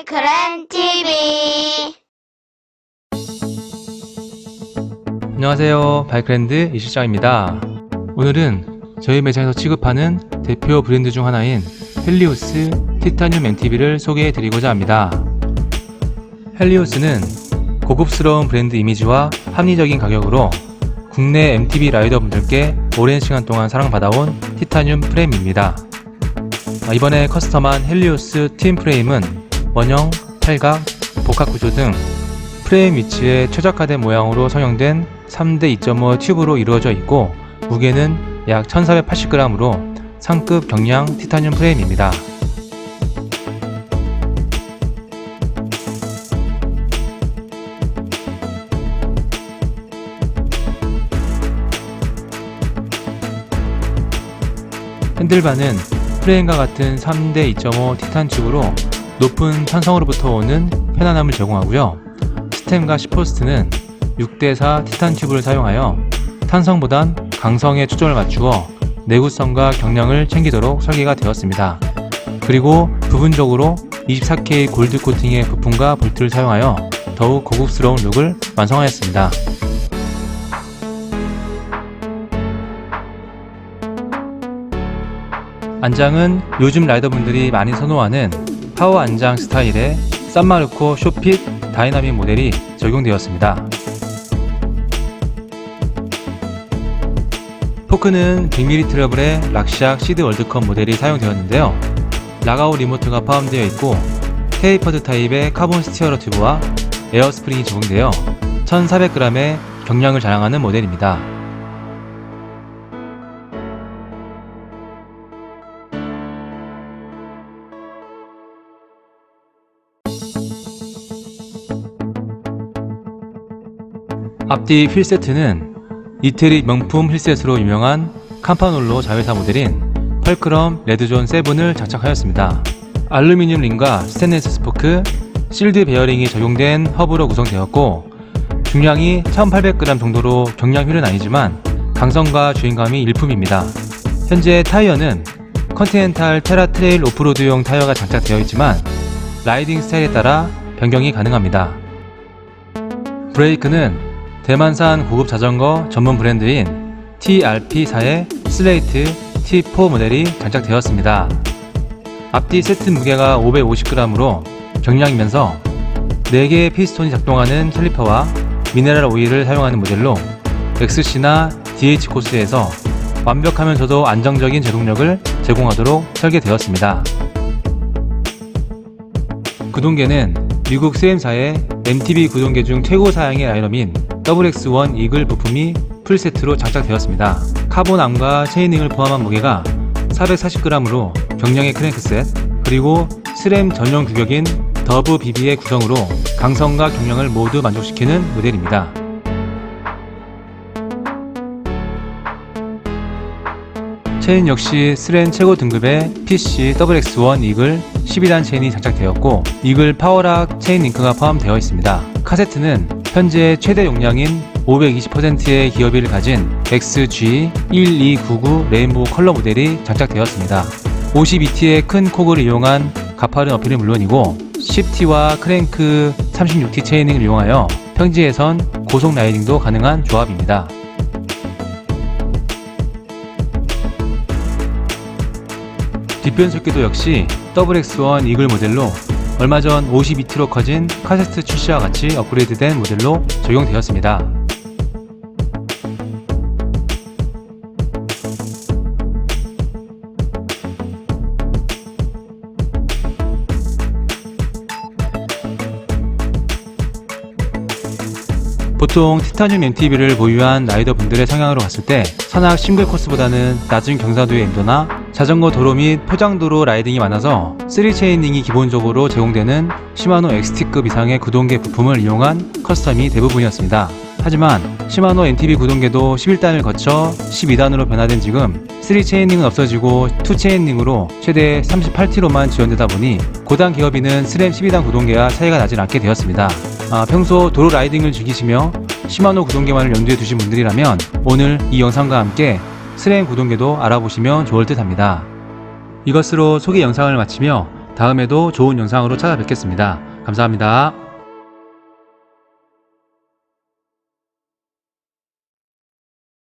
바이크렌 TV 안녕하세요. 바이크랜드 이실장입니다. 오늘은 저희 매장에서 취급하는 대표 브랜드 중 하나인 헬리오스 티타늄 MTB를 소개해 드리고자 합니다. 헬리오스는 고급스러운 브랜드 이미지와 합리적인 가격으로 국내 MTB 라이더분들께 오랜 시간 동안 사랑받아온 티타늄 프레임입니다. 아, 이번에 커스텀한 헬리오스 팀 프레임은 원형, 팔각, 복합 구조 등 프레임 위치에 최적화된 모양으로 성형된 3대 2.5 튜브로 이루어져 있고 무게는 약 1480g으로 상급 경량 티타늄 프레임입니다. 핸들바는 프레임과 같은 3대 2.5 티탄 튜브로 높은 탄성으로부터 오는 편안함을 제공하고요. 스템과 시포스트는 6대4 티탄 튜브를 사용하여 탄성보단 강성에 초점을 맞추어 내구성과 경량을 챙기도록 설계가 되었습니다. 그리고 부분적으로 24K 골드 코팅의 부품과 볼트를 사용하여 더욱 고급스러운 룩을 완성하였습니다. 안장은 요즘 라이더분들이 많이 선호하는 파워 안장 스타일의 산마르코 쇼핏 다이나믹 모델이 적용되었습니다. 포크는 100mm 트러블의 락샥 시드 월드컵 모델이 사용되었는데요. 라가오 리모트가 포함되어 있고 테이퍼드 타입의 카본 스티어러 튜브와 에어 스프링이 적용되어 1400g의 경량을 자랑하는 모델입니다. 앞뒤 휠 세트는 이태리 명품 휠셋으로 유명한 캄파놀로 자회사 모델인 펄크럼 레드존 7을 장착하였습니다. 알루미늄 링과 스테인리스 스포크, 실드 베어링이 적용된 허브로 구성되었고 중량이 1800g 정도로 경량 휠은 아니지만 강성과 주행감이 일품입니다. 현재 타이어는 컨티넨탈 테라 트레일 오프로드용 타이어가 장착되어 있지만 라이딩 스타일에 따라 변경이 가능합니다. 브레이크는 대만산 고급 자전거 전문 브랜드인 TRP사의 슬레이트 T4 모델이 장착되었습니다. 앞뒤 세트 무게가 550g으로 경량이면서 4개의 피스톤이 작동하는 캘리퍼와 미네랄 오일을 사용하는 모델로 XC나 DH 코스에서 완벽하면서도 안정적인 제동력을 제공하도록 설계되었습니다. 구동계는 미국 스엠사의 MTB 구동계 중 최고 사양의 라이너민 WX1 이글 부품이 풀세트로 장착되었습니다. 카본암과 체이닝을 포함한 무게가 440g으로 경량의 크랭크셋 그리고 스램 전용 규격인 더브 BB의 구성으로 강성과 경량을 모두 만족시키는 모델입니다. 체인 역시 스렌 최고 등급의 PC WX1 이글 12단 체인이 장착되었고 이글 파워락 체인 링크가 포함되어 있습니다. 카세트는 현재 최대 용량인 520%의 기어비를 가진 XG1299 레인보우 컬러 모델이 장착되었습니다. 52T의 큰 콕을 이용한 가파른 어필은 물론이고 10T와 크랭크 36T 체이닝을 이용하여 평지에선 고속 라이딩도 가능한 조합입니다. 뒷변 속기도 역시 WX1 이글 모델로 얼마 전 52T로 커진 카세트 출시와 같이 업그레이드된 모델로 적용되었습니다. 보통 티타늄 MTB를 보유한 라이더 분들의 성향으로 봤을 때 산악 싱글 코스보다는 낮은 경사도의 인도나 자전거 도로 및 포장도로 라이딩이 많아서 3체이닝이 기본적으로 제공되는 시마노 XT급 이상의 구동계 부품을 이용한 커스텀이 대부분이었습니다. 하지만 시마노 MTB 구동계도 11단을 거쳐 12단으로 변화된 지금 3체이닝은 없어지고 2체이닝으로 최대 38T로만 지원되다 보니 고단 기어비는 스램 12단 구동계와 차이가 나진 않게 되었습니다. 아, 평소 도로 라이딩을 즐기시며 시마노 구동계만을 염두에 두신 분들이라면 오늘 이 영상과 함께 스램 구동계도 알아보시면 좋을 듯 합니다. 이것으로 소개 영상을 마치며 다음에도 좋은 영상으로 찾아뵙겠습니다. 감사합니다.